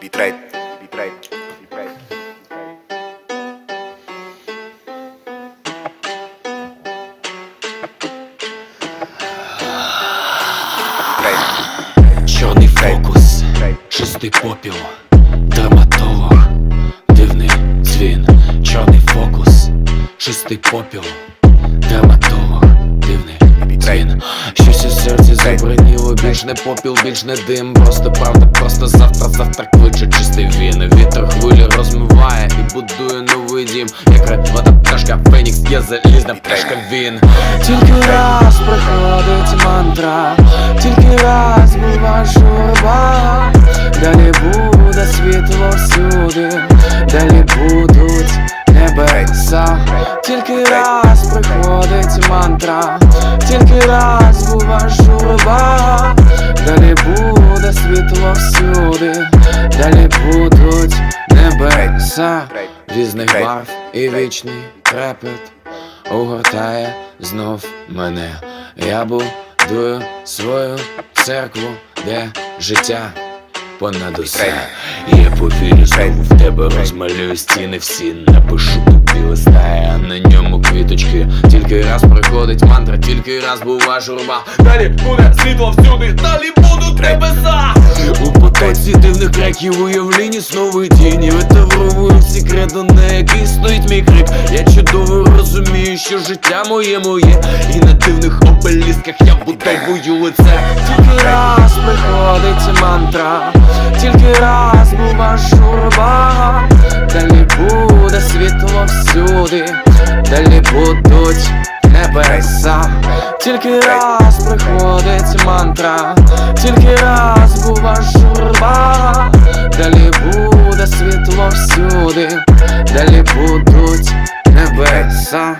Бітрейт, бітрейт, бітрейт. Чорний фокус, чистий попіл, драматолог, дивний дзвін, чорний фокус, чистий попіл, драматолог, дивний дзвін. Щось у серці забриніло, більш не попіл, більш не дим. Просто правда, просто завтра, завтра чистий він. Вітер хвилі розмиває і будує новий дім. Як репота пташка, Фенікс є залізна пташка він. Тільки раз приходить мантра, тільки раз бува журба, далі буде світло всюди, далі будуть небеса, тільки раз приходить мантра, тільки раз бува журба, далі будуть небеса, різних барв і вічний трепет огортає знов мене. Я будую свою церкву, де життя понад усе. Я повірю знову в тебе, розмалюю стіни всі, напишу тобі листа, а на ньому квіточки. Тільки раз приходить мантра, тільки раз бува журба. Далі буде світло всюди, далі будуть небеса. У потоці дивних креків уявлінні знову тіні Витавровую всі кредо, на який стоїть мій крик. Я чудово розумію, що життя моє моє І на дивних обелісках я будовую лице. Тільки раз приходить мантра, тільки раз бува журба Далі буде світло всюди, далі будуть небеса. Тільки раз приходить мантра, тільки раз бува журба, далі буде світло всюди, далі будуть небеса.